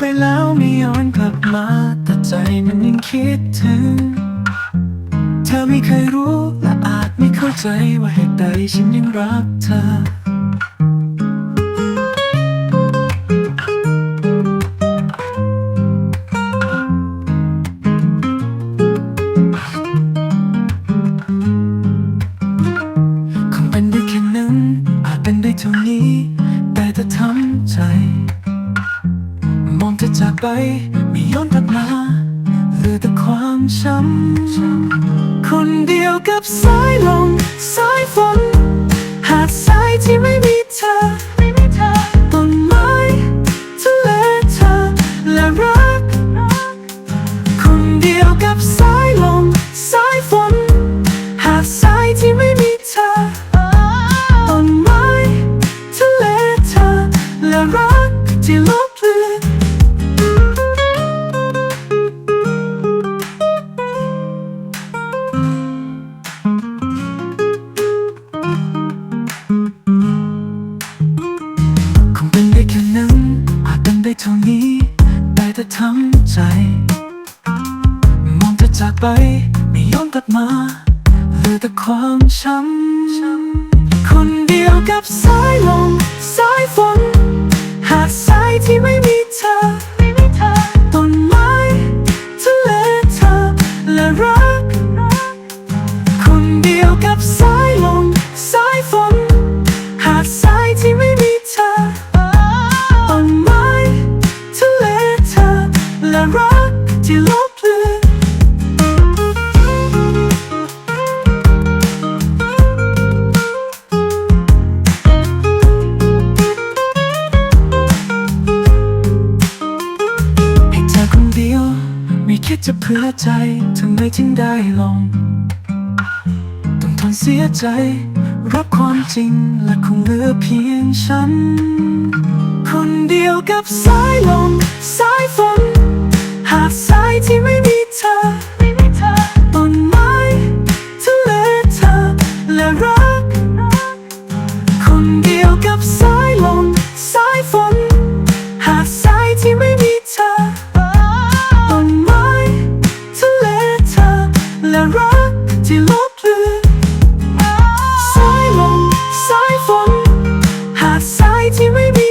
ไปแล้วไม่ย้อนกลับมา แต่ใจมันยังคิดถึง เธอไม่เคยรู้และอาจไม่เข้าใจว่าเหตุใดฉันยังรักเธอคงเป็นได้แค่นั้นอาจเป็นได้เท่านี้ แต่ถ้าทำใจ จากไปไม่ย้อนกลับมาเหลือแต่ความช้ำคนเดียวกับสายลมสายฝน หาดทรายที่ไม่ ได้ได้แต่ถ้าทำใจ มองเธอจากไป ไม่ย้อนกลับมาเหลือแต่ความช้ำคนเดียวกับสายลม ดจะเพื่อใจทำไมถึงได้ลง ต้องทนเสียใจ รับความจริงและคงเหลือเพียงฉัน คนเดียวกับสายลมสายฝน หากสายที่ไม่มีเธอต้นไม้ทเลเธอและรัก คนเดียวกับส ที่ลบเลือนสายลมสายฝน หาดทายที่ไม่มี